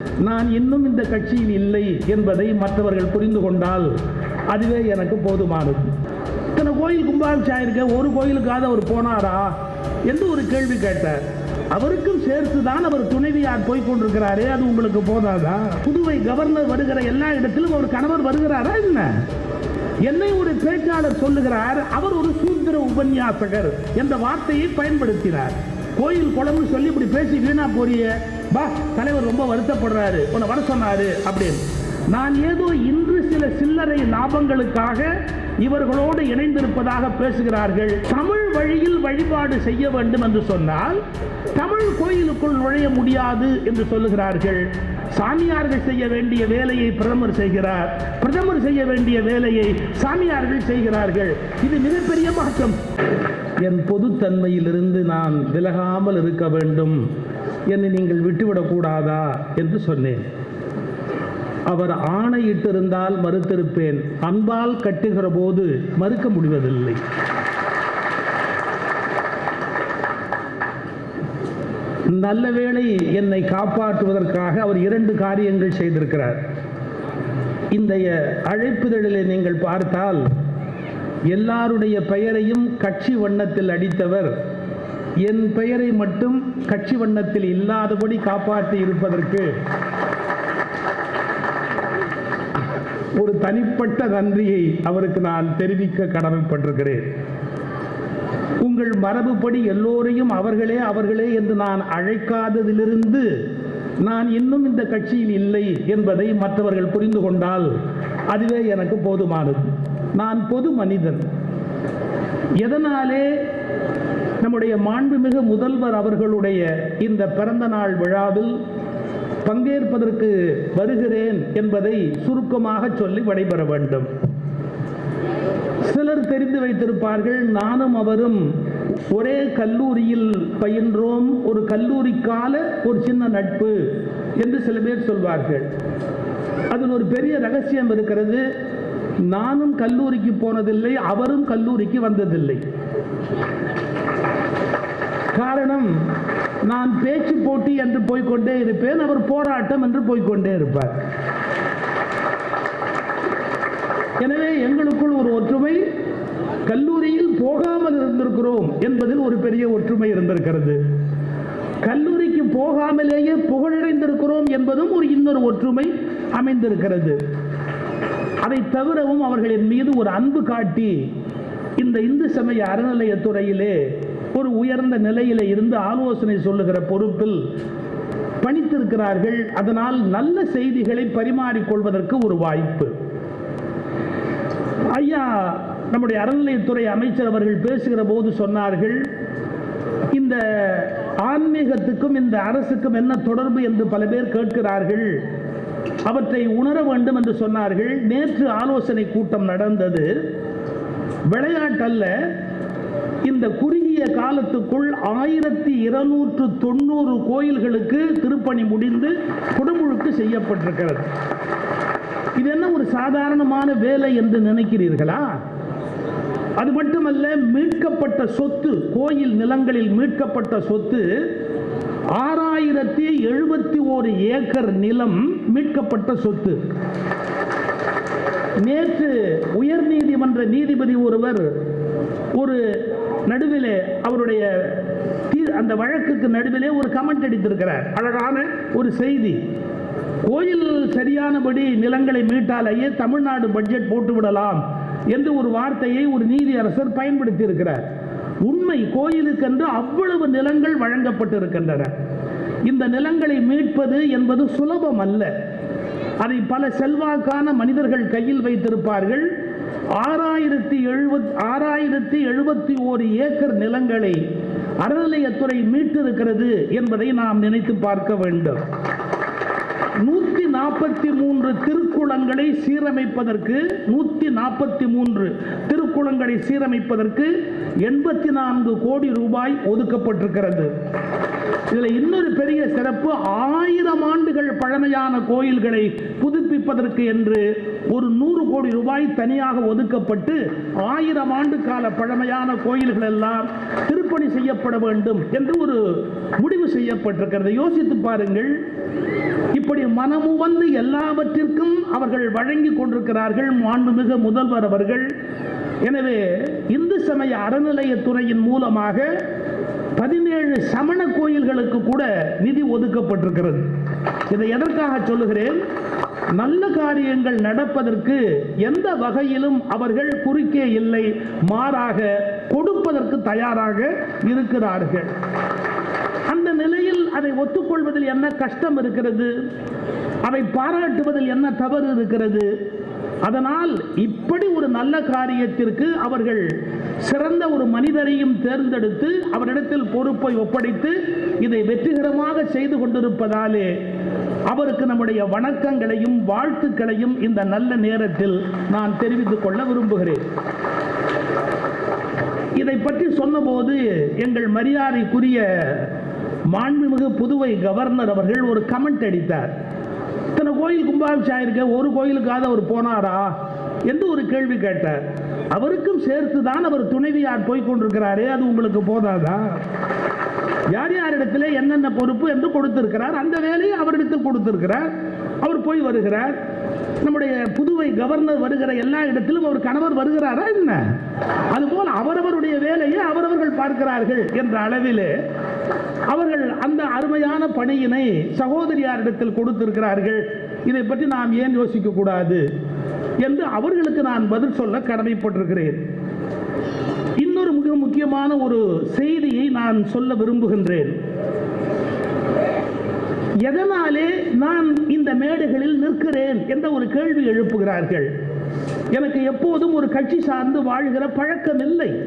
நான் இன்னும் இந்த கட்சியில் இல்லை என்பதை மற்றவர்கள் புரிந்து கொண்டால் அதுவே எனக்கு போதுமானது. இத்தனை கோயில் கும்பாபிஷேகம் இருக்க ஒரு கோயிலுக்காவது அவர் போனாரா என்று ஒரு கேள்வி கேட்டார். அவருக்கும் சேர்த்து தான் அவர் துணைவியார் போய் கொண்டிருக்கிறாரே அது உங்களுக்கு போதாதா? புதுவை கவர்னர் வருகிற எல்லா இடத்திலும் அவர் கணவர் வருகிறாரா என்ன? என்னை ஒரு பேச்சாளர் சொல்லுகிறார் அவர் ஒரு சூத்திர உபன்யாசகர் என்ற வார்த்தையை பயன்படுத்தினார். கோயில் குளம்னு சொல்லி இப்படி பேசி வீணா போறிய பா தலைவர் ரொம்ப வருத்தப்படுறாரு. உன்னை வர சொன்னாரு அப்படின்னு. நான் ஏதோ இன்று சில சில்லறை லாபங்களுக்காக இவர்களோடு இணைந்திருப்பதாக பேசுகிறார்கள். தமிழ் வழியில் வழிபாடு செய்ய வேண்டும் என்று சொன்னால் தமிழ் கோயிலுக்குள் நுழைய முடியாது என்று சொல்லுகிறார்கள். சாமியார்கள் செய்ய வேண்டிய வேலையை பிரதமர் செய்கிறார். பிரதமர் செய்ய வேண்டிய வேலையை சாமியார்கள் செய்கிறார்கள். இது மிகப்பெரிய மாற்றம் என் பொதுத்தன்மையிலிருந்து நான் விலகாமல் இருக்க வேண்டும். என்னை நீங்கள் விட்டுவிடக்கூடாதா? என்று சொன்னேன். அவர் ஆணையிட்டிருந்தால் மறுத்திருப்பேன். அன்பால் கட்டுகிற போது மறுக்க முடிவதில்லை. நல்ல வேளை என்னை காப்பாற்றுவதற்காக அவர் இரண்டு காரியங்கள் செய்திருக்கிறார். இந்த அழைப்புதழிலே நீங்கள் பார்த்தால் எல்லாருடைய பெயரையும் கட்சி வண்ணத்தில் அடித்தவர் என் பெயரை மட்டும் கட்சி வண்ணத்தில் இல்லாதபடி காப்பாற்றி இருப்பதற்கு ஒரு தனிப்பட்ட நன்றியை அவருக்கு நான் தெரிவிக்க கடமைப்பட்டிருக்கிறேன். உங்கள் மரபுப்படி எல்லோரையும் அவர்களே அவர்களே என்று நான் அழைக்காததிலிருந்து நான் இன்னும் இந்த கட்சியில் இல்லை என்பதை மற்றவர்கள் புரிந்து கொண்டால் அதுவே எனக்கு போதுமானது. நான் பொது மனிதன். எதனாலே நம்முடைய மாண்புமிகு முதல்வர் அவர்களுடைய இந்த பிறந்த நாள் விழாவில் பங்கேற்பதற்கு வருகிறேன் என்பதை சுருக்கமாக சொல்லி விடைபெற வேண்டும். சிலர் தெரிந்து வைத்திருப்பார்கள் நானும் அவரும் ஒரே கல்லூரியில் பயின்றோம் ஒரு கல்லூரி கால ஒரு சின்ன நட்பு என்று சில பேர் சொல்வார்கள். அதில் ஒரு பெரிய ரகசியம் இருக்கிறது நானும் கல்லூரிக்கு போனதில்லை அவரும் கல்லூரிக்கு வந்ததில்லை. காரணம் நான் பேச்சு போட்டி என்று போய்க்கொண்டே இருப்பேன் அவர் போராட்டம் என்று போய்கொண்டே இருப்பார். எனவே எங்களுக்குள் ஒரு ஒற்றுமை கல்லூரியில் போகாமல் இருந்திருக்கிறோம் என்பதில் ஒரு பெரிய ஒற்றுமை இருந்திருக்கிறது. கல்லூரிக்கு போகாமலேயே புகழடைந்திருக்கிறோம் என்பதும் ஒரு இன்னொரு ஒற்றுமை அமைந்திருக்கிறது. அதை தவிரவும் அவர்களின் மீது ஒரு அன்பு காட்டி இந்த இந்து சமய அறநிலையத்துறையிலே ஒரு உயர்ந்த நிலையில இருந்து ஆலோசனை சொல்லுகிற பொறுப்பில் பணித்திருக்கிறார்கள். அதனால் நல்ல செய்திகளை பரிமாறிக்கொள்வதற்கு ஒரு வாய்ப்பு. ஐயா நம்முடைய அறநிலையத்துறை அமைச்சர் அவர்கள் பேசுகிற போது சொன்னார்கள் இந்த ஆன்மீகத்துக்கும் இந்த அரசுக்கும் என்ன தொடர்பு என்று பல பேர் கேட்கிறார்கள். அவற்றை உணர வேண்டும் என்று சொன்னார்கள். நேற்று ஆலோசனை கூட்டம் நடந்தது. விளையாட்டல்ல இந்த குறுகிய காலத்துக்குள் ஆயிரத்தி இருநூற்று தொண்ணூறு கோயில்களுக்கு திருப்பணி முடிந்து குடமுழுக்கு செய்யப்பட்டிருக்கிறது. இது என்ன ஒரு சாதாரணமான வேலை என்று நினைக்கிறீர்களா? அது மட்டுமல்ல மீட்கப்பட்ட சொத்து கோயில் நிலங்களில் மீட்கப்பட்ட சொத்து ஆறாயிரத்தி எழுபத்தி ஓரு ஏக்கர் நிலம் மீட்கப்பட்ட சொத்து. நேற்று உயர் நீதிமன்ற நீதிபதி ஒருவர் ஒரு நடுவிலே அவருடைய அந்த வழக்குக்கு நடுவிலே ஒரு கமெண்ட் அடித்திருக்கிறார். அழகான ஒரு செய்தி. கோயில் சரியானபடி நிலங்களை மீட்டாலேயே தமிழ்நாடு பட்ஜெட் போட்டு விடலாம் என்று ஒரு வார்த்தையை ஒரு நீதியரசர் பயன்படுத்தி இருக்கிறார் உண்மை கோயிலுக்கென்று அவ்வளவு நிலங்கள் வழங்கப்பட்டிருக்கின்றன. இந்த நிலங்களை மீட்பது என்பது சுலபம் அல்ல அதை பல செல்வாக்கான மனிதர்கள் கையில் வைத்திருப்பார்கள். ஆறாயிரத்தி எழுபத் ஆறாயிரத்தி எழுபத்தி ஓரு ஏக்கர் நிலங்களை அறநிலையத்துறை மீட்டிருக்கிறது என்பதை நாம் நினைத்து பார்க்க வேண்டும். நூத்தி நாற்பத்தி மூன்று திருக்குளங்களை சீரமைப்பதற்கு நூத்தி நாற்பத்தி மூன்று திருக்குளங்களை சீரமைப்பதற்கு எண்பத்தி நான்கு கோடி ரூபாய் ஒதுக்கப்பட்டிருக்கிறது. இதுல இன்னொரு பெரிய சிறப்பு ஆயிரம் ஆண்டுகள் பழமையான கோயில்களை புதுப்பிப்பதற்கு என்று ஒரு நூறு கோடி ரூபாய் தனியாக ஒதுக்கப்பட்டு ஆயிரம் ஆண்டு கால பழமையான கோயில்கள் எல்லாம் திருப்பணி செய்யப்பட வேண்டும் என்று ஒரு முடிவு செய்யப்பட்டிருக்கிறது. யோசித்து பாருங்கள். இப்படி மனமுவந்து எல்லாவற்றிற்கும் அவர்கள் வழங்கி கொண்டிருக்கிறார்கள் மாண்புமிகு முதல்வர் அவர்கள். எனவே இந்து சமய அறநிலையத்துறையின் மூலமாக பதினேழு சமண கோயில்களுக்கு கூட நிதி ஒதுக்கப்பட்டிருக்கிறது. இதை எதற்காக சொல்லுகிறேன்? நல்ல காரியங்கள் நடப்பதற்கு எந்த வகையிலும் அவர்கள் குறுக்கே இல்லை மாறாக கொடுப்பதற்கு தயாராக இருக்கிறார்கள். அந்த நிலையில் அதை ஒத்துக்கொள்வதில் என்ன கஷ்டம் இருக்கிறது? அதை பாராட்டுவதில் என்ன தவறு இருக்கிறது? அதனால் இப்படி ஒரு நல்ல காரியத்திற்கு அவர்கள் சிறந்த ஒரு மனிதரையும் தேர்ந்தெடுத்து அவரிடத்தில் பொறுப்பை ஒப்படைத்து இதை வெற்றிகரமாக செய்து கொண்டிருப்பதாலே அவருக்கு நம்முடைய வணக்கங்களையும் வாழ்த்துக்களையும் இந்த நல்ல நேரத்தில் நான் தெரிவித்துக் கொள்ள விரும்புகிறேன். இதை பற்றி சொன்னபோது எங்கள் மரியாதைக்குரிய மாண்புமிகு புதுவை கவர்னர் அவர்கள் ஒரு கமெண்ட் அடித்தார். இத்தனை கோயில் கும்பாபிஷேகம் இருக்க ஒரு கோயிலுக்காவது அவர் போனாரா? என்று ஒரு கேள்வி கேட்டார். அவருக்கும் சேர்த்து தான் அவர் துணைவியார் போய் கொண்டிருக்கிறாரே அது உங்களுக்கு போதாதா? யார் யாரிடத்தில் என்னென்ன பொறுப்பு என்று கொடுத்திருக்கிறார் அந்த வேலையை அவரிடத்தில் கொடுத்திருக்கிறார். அவர் போய் வருகிறார். நம்முடைய புதுவை கவர்னர் வருகிற எல்லா இடத்திலும் அவர் கணவர் வருகிறாரா என்ன? அதுபோல் அவரவருடைய வேலையை அவரவர்கள் பார்க்கிறார்கள் என்ற அளவிலே அவர்கள் அந்த அருமையான பணியினை சகோதரியாரிடத்தில் கொடுத்திருக்கிறார்கள். இதை பற்றி நாம் ஏன் யோசிக்க கூடாது? என்று அவர்களுக்கு நான் பதில் சொல்ல கடமைப்பட்டிருக்கிறேன். இன்னொரு மிக முக்கியமான ஒரு செய்தியை நான் சொல்ல விரும்புகின்றேன். எதனாலே நான் இந்த மேடைகளில் நிற்கிறேன் என்ற ஒரு கேள்வி எழுப்புகிறார்கள். எனக்கு எப்போதும் ஒரு கட்சி சார்ந்து வாழ்கிற பழக்கம் இல்லை.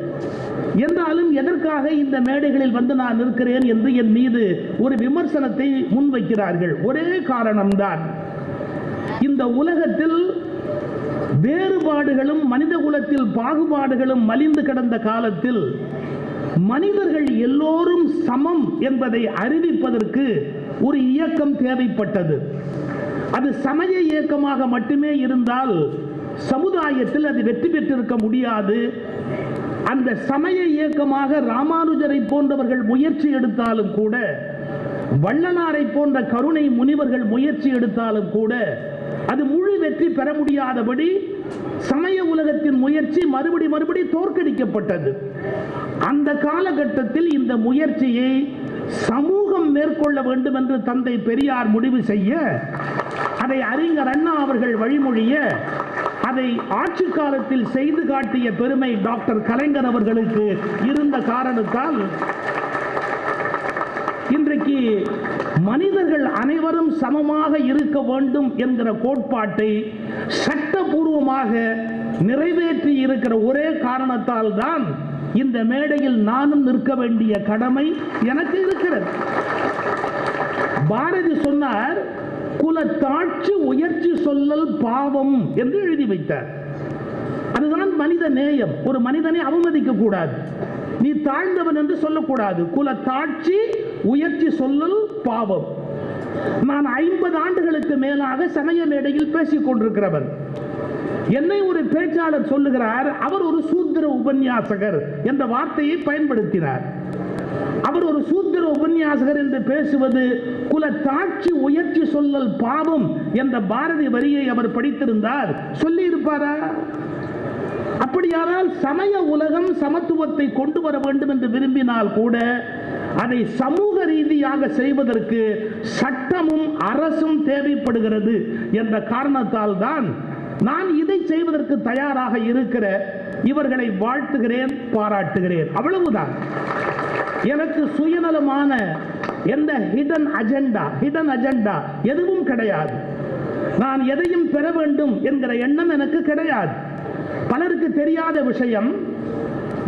என்றாலும் எதற்காக இந்த மேடைகளில் வந்து நான் நிற்கிறேன் என்று என் மீது ஒரு விமர்சனத்தை முன்வைக்கிறார்கள். ஒரே காரணம்தான். இந்த உலகத்தில் வேறுபாடுகளும் மனித குலத்தில் பாகுபாடுகளும் மலிந்து கிடந்த காலத்தில் மனிதர்கள் எல்லோரும் சமம் என்பதை அறிவிப்பதற்கு ஒரு இயக்கம் தேவைப்பட்டது. அது சமய இயக்கமாக மட்டுமே இருந்தால் சமுதாயத்தில் அது வெற்றி பெற்றிருக்க முடியாது. அந்த சமய இயக்கமாக ராமானுஜரை போன்றவர்கள் முயற்சி எடுத்தாலும் கூட வள்ளனாரை போன்ற கருணை முனிவர்கள் முயற்சி எடுத்தாலும் கூட அது முழு வெற்றி பெற முடியாதபடி சமய உலகத்தின் முயற்சி மறுபடி மறுபடி தோற்கடிக்கப்பட்டது. அந்த காலகட்டத்தில் இந்த முயற்சியை சமூகம் மேற்கொள்ள வேண்டும் என்று தந்தை பெரியார் முடிவு செய்ய அதை அறிஞர் அண்ணா அவர்கள் வழிமொழிய அதை ஆட்சி காலத்தில் செய்து காட்டிய பெருமை டாக்டர் கலைஞர் அவர்களுக்கு இருந்த காரணத்தால் இன்றைக்கு மனிதர்கள் அனைவரும் சமமாக இருக்க வேண்டும் என்கிற கோட்பாட்டை சட்டபூர்வமாக நிறைவேற்றி இருக்கிற ஒரே காரணத்தால் தான் இந்த மேடையில் நானும் நிற்க வேண்டிய கடமை எனக்கு இருக்கிறது. பாரதி சொன்னார் குலத்தாட்சி உயர்ச்சி சொல்லல் பாவம் என்று எழுதி வைத்தார். அதுதான் மனித நேயம். ஒரு மனிதனை அவமதிக்க கூடாது நீ தாழ்ந்தவன் என்று சொல்லக்கூடாது. குலத்தாட்சி உயர்ச்சி சொல்லல் பாவம். நான் ஐம்பது ஆண்டுகளுக்கு மேலாக சமய மேடையில் பேசிக் கொண்டிருக்கிறவன். என்னை ஒரு பேச்சாளர் சொல்லுகிறார் அவர் ஒரு சூத்திர உபன்யாசகர் என்ற வார்த்தையை பயன்படுத்தினார். அவர் ஒரு சூத்திர உபன்யாசகர் என்று பேசுவது குலத்தாட்சி உயர்ச்சி சொல்லல் பாவம் என்ற பாரதி வரியை அவர் படித்திருந்தார். சொல்லி இருப்பாரா அப்படியானால் சமய உலகம் சமத்துவத்தை கொண்டு வர வேண்டும் என்று விரும்பினால் கூட அதை சமூக ரீதியாக செய்வதற்கு சட்டமும் அரசும் தேவைப்படுகிறது என்ற காரணத்தால் தான் நான் இதை செய்வதற்கு தயாராக இருக்கிற இவர்களை வாழ்த்துகிறேன் பாராட்டுகிறேன். அவ்வளவுதான். எனக்கு சுயநலமான எந்த ஹிடன் அஜெண்டா ஹிடன் அஜெண்டா எதுவும் கிடையாது. நான் எதையும் பெற வேண்டும் என்கிற எண்ணம் எனக்கு கிடையாது. பலருக்கு தெரியாத விஷயம்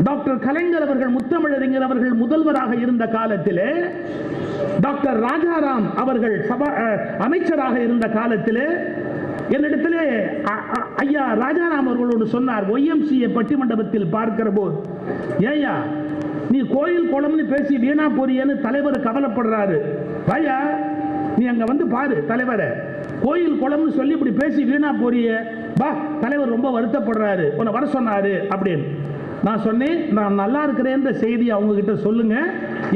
டாக்டர் கலைஞர் அவர்கள் முத்தமிழறிஞர் அவர்கள் முதல்வராக இருந்த காலத்திலே டாக்டர் ராஜாராம் அவர்கள் சபா அமைச்சராக இருந்த காலத்தில் என்னிடத்திலே அ- அ- ஐயா ராஜாராம் அவர்களோடு சொன்னார் ஒய்எம்சிஏ பட்டிமண்டபத்தில் பார்க்கிற போது ஏயா நீ கோயில் குளம்னு பேசி வீணா போறியேன்னு தலைவர் கவலைப்படுறாரு. ஐயா நீ அங்கே வந்து பாரு தலைவரை. கோயில் குளம்னு சொல்லி இப்படி பேசி வீணா போறியே. வா தலைவர் ரொம்ப வருத்தப்படுறாரு. உன்னை வர சொன்னாரு அப்படின்னு. நான் சொன்னேன் நான் நல்லா இருக்கிறேன்ற செய்தி அவங்கக்கிட்ட சொல்லுங்கள் சொல்லுங்க.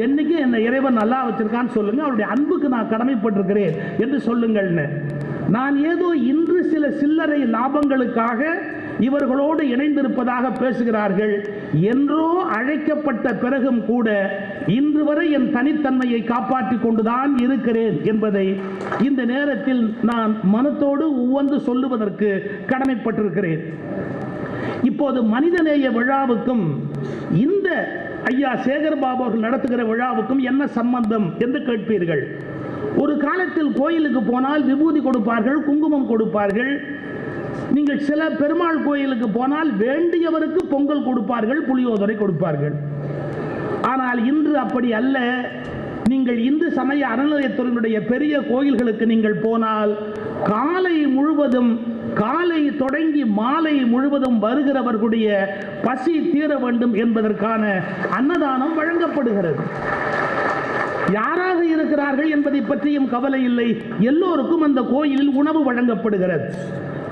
என்னைக்கு என்னை இறைவன் நல்லா வச்சிருக்கான்னு சொல்லுங்க. அவருடைய அன்புக்கு நான் கடமைப்பட்டிருக்கிறேன் என்று சொல்லுங்கள்னு. நான் ஏதோ இன்று சில சில்லறை லாபங்களுக்காக இவர்களோடு இணைந்திருப்பதாக பேசுகிறார்கள். என்றோ அழைக்கப்பட்ட பிறகும் கூட இன்று வரை என் தனித்தன்மையை காப்பாற்றி கொண்டுதான் இருக்கிறேன் என்பதை இந்த நேரத்தில் நான் மனத்தோடு உவந்து சொல்லுவதற்கு கடமைப்பட்டிருக்கிறேன். இப்போது மனிதநேய விழாவுக்கும் இந்த ஐயா சேகர் பாபு அவர்கள் நடத்துகிற விழாவுக்கும் என்ன சம்பந்தம் என்று கேட்பீர்கள். ஒரு காலத்தில் கோயிலுக்கு போனால் விபூதி கொடுப்பார்கள் குங்குமம் கொடுப்பார்கள். நீங்கள் சில பெருமாள் கோயிலுக்கு போனால் வேண்டியவருக்கு பொங்கல் கொடுப்பார்கள் புளியோதரை கொடுப்பார்கள். ஆனால் இன்று அப்படி அல்ல. நீங்கள் இந்து சமய அறநிலையத்துறையினுடைய பெரிய கோயில்களுக்கு நீங்கள் போனால் காலை முழுவதும் காலை தொடங்கி மாலை முழுவதும் வருகிறவர்களுடைய பசி தீர வேண்டும் என்பதற்கான அன்னதானம் வழங்கப்படுகிறது. யாராக இருக்கிறார்கள் என்பதை பற்றியும் கவலை இல்லை. எல்லோருக்கும் அந்த கோயிலில் உணவு வழங்கப்படுகிறது.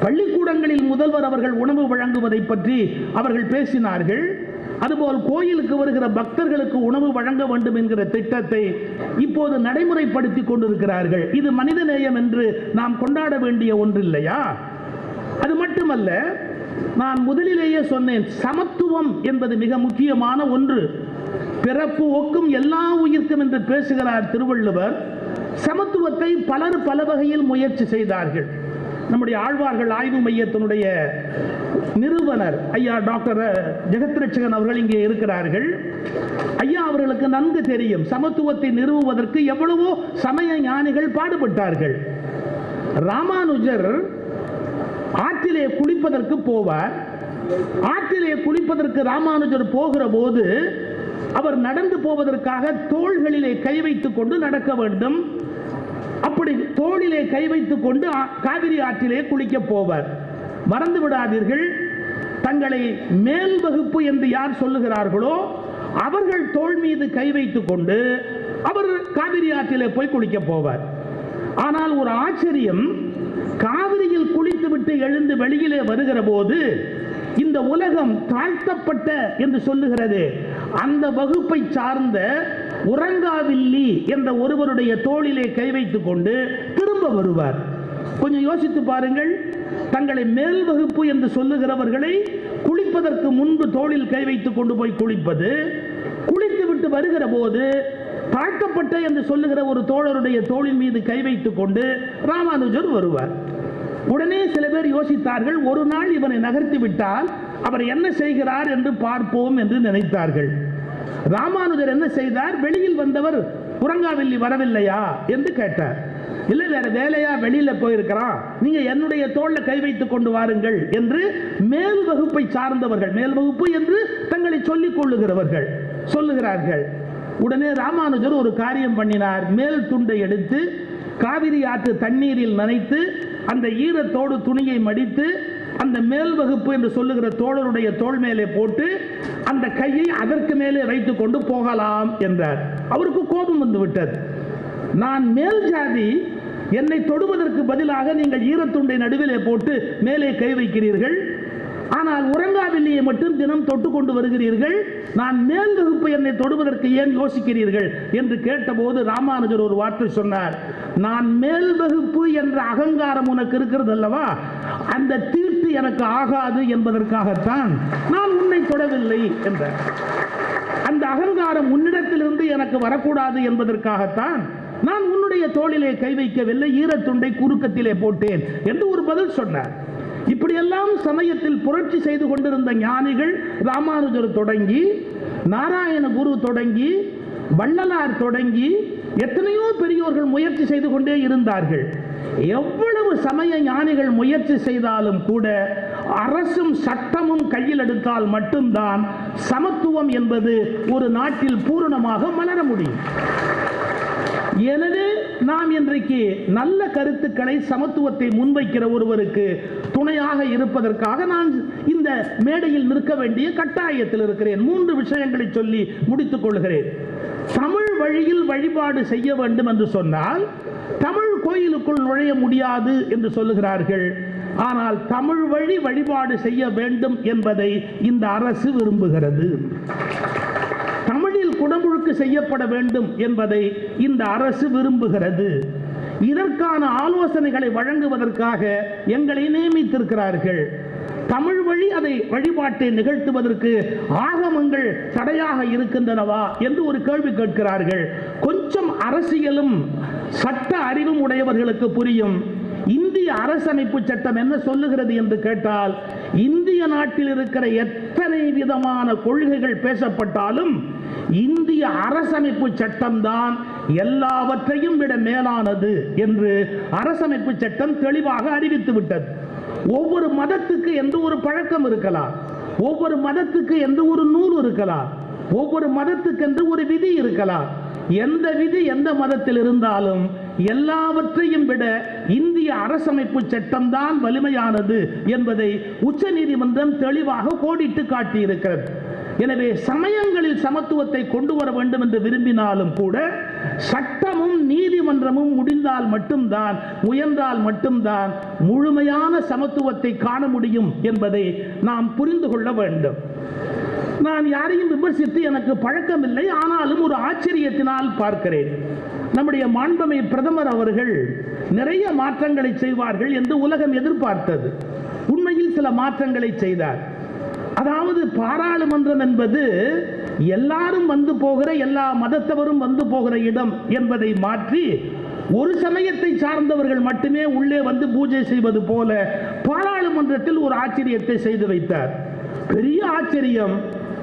பள்ளிக்கூடங்களில் முதல்வர் அவர்கள் உணவு வழங்குவதை பற்றி அவர்கள் பேசினார்கள். அதுபோல் கோயிலுக்கு வருகிற பக்தர்களுக்கு உணவு வழங்க வேண்டும் என்கிற திட்டத்தை இப்போது நடைமுறைப்படுத்தி கொண்டிருக்கிறார்கள். இது மனிதநேயம் என்று நாம் கொண்டாட வேண்டிய ஒன்று இல்லையா அது மட்டுமல்ல நான் முதலிலேயே சொன்னேன் சமத்துவம் என்பது மிக முக்கியமான ஒன்று. பிறப்பு ஒக்கும் எல்லா உயிர்க்கும் என்று பேசுகிறார் திருவள்ளுவர். சமத்துவத்தை பலர் பல வகையில் முயற்சி செய்தார்கள். நம்முடைய ஆழ்வார்கள் ஆய்வு மையத்தினுடைய நிறுவனர் ஐயா டாக்டர் ஜெகத்ரட்சகன் அவர்கள் இங்கே இருக்கிறார்கள். ஐயா அவர்களுக்கு நன்கு தெரியும் சமத்துவத்தை நிறுவுவதற்கு எவ்வளவோ சமய ஞானிகள் பாடுபட்டார்கள். ராமானுஜர் ஆற்றிலே குளிப்பதற்கு போவார். ஆற்றிலே குளிப்பதற்கு ராமானுஜர் போகிற போது அவர் நடந்து போவதற்காக தோள்களிலே கை வைத்துக் கொண்டு நடக்க வேண்டும். அப்படி தோளிலே கை வைத்துக் கொண்டு காவிரி ஆற்றிலே குளிக்க போவர். மறந்து விடாதீர்கள். தங்களை மேல் வகுப்பு என்று யார் சொல்லுகிறார்களோ அவர்கள் தோள் மீது கை வைத்துக் கொண்டு அவர் காவிரி ஆற்றிலே போய் குளிக்க போவார். ஆனால் ஒரு ஆச்சரியம் காவிரியில் குளித்துவிட்டு எழுந்து வெளியிலே வருகிற போது இந்த உலகம் தாழ்த்தப்பட்ட என்று சொல்லுகிறது. அந்த வகுப்பை சார்ந்த உறங்காவில்லி என்ற ஒருவருடைய தோளிலே கை வைத்துக் கொண்டு திரும்ப வருவார். கொஞ்சம் யோசித்து பாருங்கள். தங்களை மேல் வகுப்பு என்று சொல்லுகிறவர்களை குளிப்பதற்கு முன்பு தோளில் கை வைத்துக் கொண்டு போய் குளிப்பது குளித்து விட்டு வருகிற போது தாக்கப்பட்ட என்று சொல்லுகிற ஒரு தோழருடைய தோளின் மீது கை வைத்துக் கொண்டு ராமானுஜர் வருவார். உடனே சில பேர் யோசித்தார்கள் ஒரு நாள் இவனை நகர்த்தி விட்டால் அவர் என்ன செய்கிறார் என்று பார்ப்போம் என்று நினைத்தார்கள். ராமானுஜர் என்ன செய்தார்? வெளியில் வந்தவர் குரங்காவில்லி வரவில்லையா? என்று கேட்டார். இல்லை வேற வேலையா? வெளியில போயிருக்கிறான். நீங்க என்னுடைய தோல்ல கை வைத்துக் கொண்டு வாருங்கள் என்று மேல் வகுப்பை சார்ந்தவர்கள் மேல் வகுப்பு என்று தங்களை சொல்லிக் கொள்ளுகிறவர்கள் சொல்லுகிறார்கள். உடனே ராமானுஜர் ஒரு காரியம் பண்ணினார். மேல் துண்டை எடுத்து காவிரி ஆற்று தண்ணீரில் நனைத்து அந்த ஈரத்தோடு துணியை மடித்து அந்த மேல் வகுப்பு என்று சொல்லுகிற தோழருடைய தோள் மேலே போட்டு அந்த கையை அதற்கு மேலே வைத்து கொண்டு போகலாம் என்றார். அவருக்கு கோபம் வந்து விட்டது. நான் மேல் ஜாதி என்னை தொடுவதற்கு பதிலாக நீங்கள் ஈரத்துண்டை நடுவிலே போட்டு மேலே கை வைக்கிறீர்கள். ஆனால் உறங்காவில்லையை மட்டும் தினம் தொட்டு கொண்டு வருகிறீர்கள். நான் மேல் வகுப்பு என்னை தொடுவதற்கு ஏன் யோசிக்கிறீர்கள்? என்று கேட்டபோது ராமானுஜர் ஒரு வார்த்தை சொன்னார். நான் மேல் வகுப்பு என்ற அகங்காரம் உனக்கு இருக்கிறது அல்லவா? அந்த தீர்த்து எனக்கு ஆகாது என்பதற்காகத்தான் நான் உன்னை தொடவில்லை என்றார். அந்த அகங்காரம் உன்னிடத்திலிருந்து எனக்கு வரக்கூடாது என்பதற்காகத்தான் நான் உன்னுடைய தோளிலே கை வைக்கவில்லை ஈரத்துண்டை குறுக்கத்திலே போட்டேன் என்று ஒரு பதில் சொன்னார். இப்படியெல்லாம் சமயத்தில் புரட்சி செய்து கொண்டிருந்த ஞானிகள் ராமானுஜர் தொடங்கி நாராயண குரு தொடங்கி வள்ளலார் தொடங்கி எத்தனையோ பெரியோர்கள் முயற்சி செய்து கொண்டே இருந்தார்கள். எவ்வளவு சமய ஞானிகள் முயற்சி செய்தாலும் கூட அரசும் சட்டமும் கையில் எடுத்தால் மட்டும்தான் சமத்துவம் என்பது ஒரு நாட்டில் பூரணமாக மலர முடியும். எனவே நாம் இன்றைக்கு நல்ல கருத்துக்களை சமத்துவத்தை முன்வைக்கிற ஒருவருக்கு துணையாக இருப்பதற்காக நான் இந்த மேடையில் நிற்க வேண்டிய கட்டாயத்தில் இருக்கிறேன். மூன்று விஷயங்களை சொல்லி முடித்துக் கொள்கிறேன். தமிழ் வழியில் வழிபாடு செய்ய வேண்டும் என்று சொன்னால் தமிழ் கோயிலுக்குள் நுழைய முடியாது என்று சொல்லுகிறார்கள். ஆனால் தமிழ் வழி வழிபாடு செய்ய வேண்டும் என்பதை இந்த அரசு விரும்புகிறது. தமிழில் குடமுழுக்கு செய்யப்பட வேண்டும் என்பதை இந்த அரசு விரும்புகிறது. இதற்கான ஆலோசனைகளை வழங்குவதற்காக எங்களை நியமித்திருக்கிறார்கள். தமிழ் வழி அதை வழிபாட்டை நிகழ்த்துவதற்கு ஆகமங்கள் தடையாக இருக்கின்றனவா என்று ஒரு கேள்வி கேட்கிறார்கள். கொஞ்சம் அரசியலும் சட்ட அறிவும் உடையவர்களுக்கு புரியும். இந்திய அரசமைப்பு சட்டம் என்ன சொல்லுகிறது என்று கேட்டால் இந்திய நாட்டில் இருக்கிற எத்தனை விதமான கொள்கைகள் பேசப்பட்டாலும் இந்திய அரசமைப்பு சட்டம்தான் எல்லாவற்றையும் விட மேலானது என்று அரசமைப்பு சட்டம் தெளிவாக அறிவித்து விட்டது. ஒவ்வொரு மதத்துக்கு எந்த ஒரு பழக்கம் இருக்கலாம். ஒவ்வொரு மதத்துக்கு எந்த ஒரு நூல் இருக்கலாம். ஒவ்வொரு மதத்துக்கு என்று ஒரு விதி இருக்கலாம். எந்த விதி எந்த மதத்தில் இருந்தாலும் எல்லாவற்றையும் விட இந்திய அரசமைப்பு சட்டம்தான் வலிமையானது என்பதை உச்சநீதிமன்றம் தெளிவாக கோடிட்டு காட்டியிருக்கிறது. எனவே சமயங்களில் சமத்துவத்தை கொண்டு வர வேண்டும் என்று விரும்பினாலும் கூட சட்டமும் நீதிமன்றமும் முடிந்தால் மட்டும்தான் முயன்றால் மட்டும்தான் முழுமையான சமத்துவத்தை காண முடியும் என்பதை நாம் புரிந்து கொள்ள வேண்டும். நான் யாரையும் விமர்சித்து எனக்கு பழக்கமில்லை ஆனாலும் ஒரு ஆச்சரியத்தினால் பார்க்கிறேன். நம்முடைய மாண்பமை பிரதமர் அவர்கள் நிறைய மாற்றங்களை செய்வார்கள் என்று உலகம் எதிர்பார்த்தது. உண்மையில் சில மாற்றங்களை செய்தார். அதாவது பாராளுமன்றம் என்பது எல்லாரும் வந்து போகிற எல்லா மதத்தவரும் வந்து போகிற இடம் என்பதை மாற்றி ஒரு சமயத்தை சார்ந்தவர்கள் மட்டுமே உள்ளே வந்து பூஜை செய்வது போல பாராளுமன்றத்தில் ஒரு ஆச்சரியத்தை செய்து வைத்தார். பெரிய ஆச்சரியம்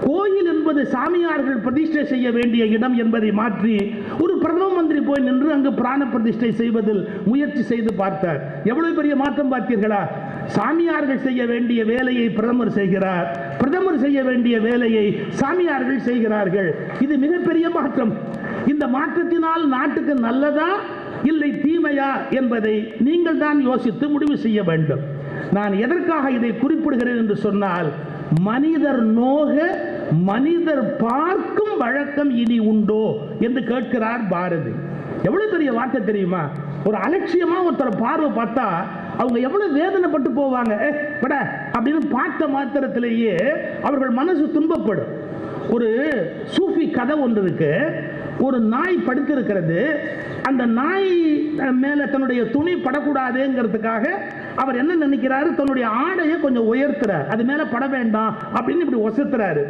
கோயில் என்பது சாமியார்கள் பிரதிஷ்டை செய்ய வேண்டிய இடம் என்பதை மாற்றி ஒரு பிரதம மந்திரி போய் நின்று அங்கு பிராண பிரதிஷ்டை செய்வதில் முயற்சி செய்து பார்த்தார். எவ்வளவு பெரிய மாற்றம் பார்த்தீர்களா? சாமியார்கள் செய்ய வேண்டிய வேலையை பிரதமர் செய்கிறார். பிரதமர் செய்ய வேண்டிய வேலையை சாமியார்கள் செய்கிறார்கள். இது மிகப்பெரிய மாற்றம். இந்த மாற்றத்தினால் நாட்டுக்கு நல்லதா இல்லை தீமையா என்பதை நீங்கள் தான் யோசித்து முடிவு செய்ய வேண்டும். நான் எதற்காக இதை குறிப்பிடுகிறேன் என்று சொன்னால் மனிதர் நோக மனிதர் பார்க்கும் வழக்கம் இனி உண்டோ என்று கேட்கிறார் பாரதி. எவ்வளவு பெரிய வார்த்தை தெரியுமா? ஒரு அலட்சியமா ஒருத்தரை பார்வை பார்த்தா அவங்க எவ்வளவு வேதனைப்பட்டு போவாங்க? "ஏ, விட அப்படின்னு பார்த்த மாத்திரத்திலேயே அவர்கள் மனசு துன்பப்படும். ஒரு சூஃபி கதை ஒன்று இருக்கு. ஒரு நாய் படுத்திருக்கிறது. அந்த நாய் மேலே மேல தன்னுடைய துணி படக்கூடாதுங்கிறதுக்காக அவர் என்ன நினைக்கிறாரு? தன்னுடைய ஆடையை கொஞ்சம் உயர்த்துறாரு. அது மேல பட வேண்டாம் அப்படின்னு இப்படி ஒசத்துறாரு.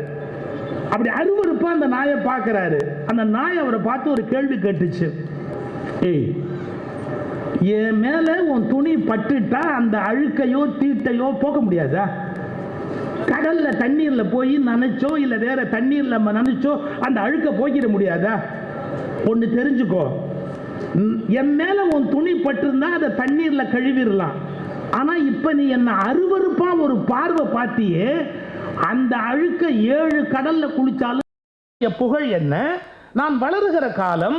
அப்படி அருவருப்பா அந்த நாயை பார்க்குறாரு. அந்த நாய் அவரை பார்த்து ஒரு கேள்வி கேட்டுச்சு. ஏய் என் மேல உன் துணி பட்டுட்டா அந்த அழுக்கையோ தீட்டையோ போக முடியாதா? கடல்ல தண்ணீர்ல போய் நினைச்சோ இல்ல வேற தண்ணீர்ல நம்ம நினைச்சோ அந்த அழுக்க போக்கிட முடியாதா? ஒன்று தெரிஞ்சுக்கோ. என் மேல உன் துணி பட்டிருந்தா அதை தண்ணீர்ல கழுவிடலாம். ஆனா இப்ப நீ என்ன அருவருப்பா ஒரு பார்வை பார்த்தியே அந்த அழுக்க ஏழு கடல்ல குளிச்சாலும் புகழ் என்ன? நான் வளருகிற காலம்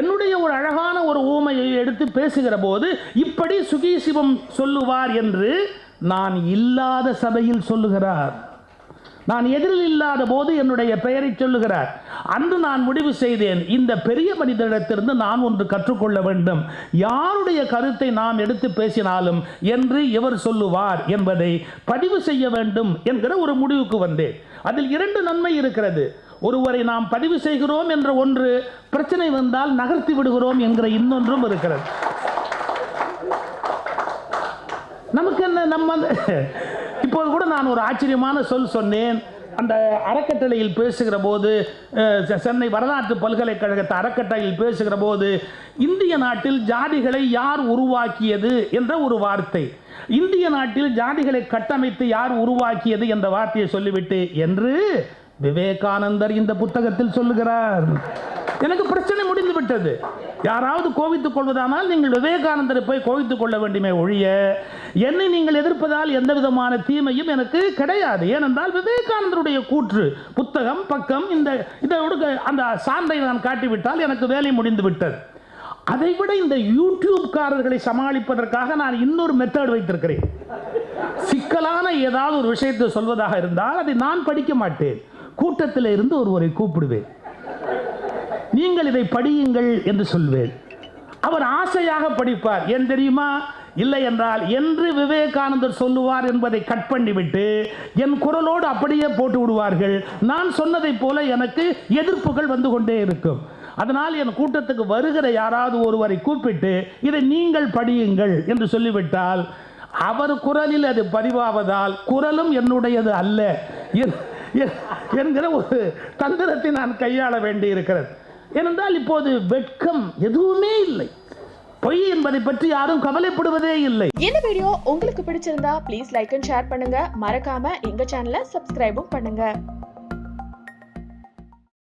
என்னுடைய ஒரு அழகான ஒரு ஊமையை எடுத்து பேசுகிற போது இப்படி சுகீசிவம் சொல்லுவார் என்று நான் இல்லாத சபையில் சொல்லுகிறார். நான் எதிரில் இல்லாத போது என்னுடைய பெயரை சொல்லுகிறார். அன்று நான் முடிவு செய்தேன் இந்த பெரிய மனிதரிடத்திலிருந்து நான் ஒன்று கற்றுக்கொள்ள வேண்டும். யாருடைய கருத்தை நாம் எடுத்து பேசினாலும் என்று இவர் சொல்லுவார் என்பதை பதிவு செய்ய வேண்டும் என்கிற ஒரு முடிவுக்கு வந்தேன். அதில் இரண்டு நன்மை இருக்கிறது. ஒருவரை நாம் பதிவு செய்கிறோம் என்ற ஒன்று பிரச்சனை வந்தால் நகர்த்தி விடுகிறோம் என்கிற இன்னொன்றும் இருக்கிறது. நமக்கு என்ன நம்ம இப்போது கூட நான் ஒரு ஆச்சரியமான சொல் சொன்னேன். அந்த அறக்கட்டளையில் பேசுகிற போது சென்னை வரலாற்று பல்கலைக்கழகத்தை அறக்கட்டளையில் பேசுகிற போது இந்திய நாட்டில் ஜாதிகளை யார் உருவாக்கியது என்ற ஒரு வார்த்தை. இந்திய நாட்டில் ஜாதிகளை கட்டமைத்து யார் உருவாக்கியது என்ற வார்த்தையை சொல்லிவிட்டு என்று விவேகானந்தர் இந்த புத்தகத்தில் சொல்லுகிறார் எனக்கு பிரச்சனை முடிந்து விட்டது. யாராவது கோவித்துக் கொள்வதானால் நீங்கள் விவேகானந்தரை போய் கோவித்துக் கொள்ள வேண்டுமே ஒழிய என்னை நீங்கள் எதிர்ப்பதால் எந்த விதமான தீமையும் எனக்கு கிடையாது. ஏனென்றால் விவேகானந்தருடைய கூற்று புத்தகம் பக்கம் இந்த இதோடு அந்த சான்றை நான் காட்டிவிட்டால் எனக்கு வேலை முடிந்து விட்டது. அதைவிட இந்த யூடியூப்காரர்களை சமாளிப்பதற்காக நான் இன்னொரு மெத்தட் வைத்திருக்கிறேன். சிக்கலான ஏதாவது ஒரு விஷயத்தை சொல்வதாக இருந்தால் அதை நான் படிக்க மாட்டேன். கூட்டத்தில் இருந்து ஒருவரை கூப்பிடுவேன். நீங்கள் இதை படியுங்கள் என்று சொல்வேன். அவர் ஆசையாக படிப்பார். ஏன் தெரியுமா? இல்லை என்றால் என்று விவேகானந்தர் சொல்லுவார் என்பதை கட் பண்ணிவிட்டு என் குரலோடு அப்படியே போட்டு விடுவார்கள். நான் சொன்னதைப் போல எனக்கு எதிர்ப்புகள் வந்து கொண்டே இருக்கும். அதனால் என் கூட்டத்துக்கு வருகிற யாராவது ஒருவரை கூப்பிட்டு இதை நீங்கள் படியுங்கள் என்று சொல்லிவிட்டால் அவர் குரலில் அது பதிவாவதால் குரலும் என்னுடையது அல்ல. என்- என்கிற ஒரு தந்திரத்தை நான் கையாள வேண்டி இருக்கிறது ஏனென்றால் இப்போது வெட்கம் எதுவுமே இல்லை. பொய் என்பதை பற்றி யாரும் கவலைப்படுவதே இல்லை. இந்த வீடியோ உங்களுக்கு பிடிச்சிருந்தா ப்ளீஸ் லைக் அண்ட் ஷேர் பண்ணுங்க. மறக்காம எங்க சேனலை சப்ஸ்கிரைபும் பண்ணுங்க.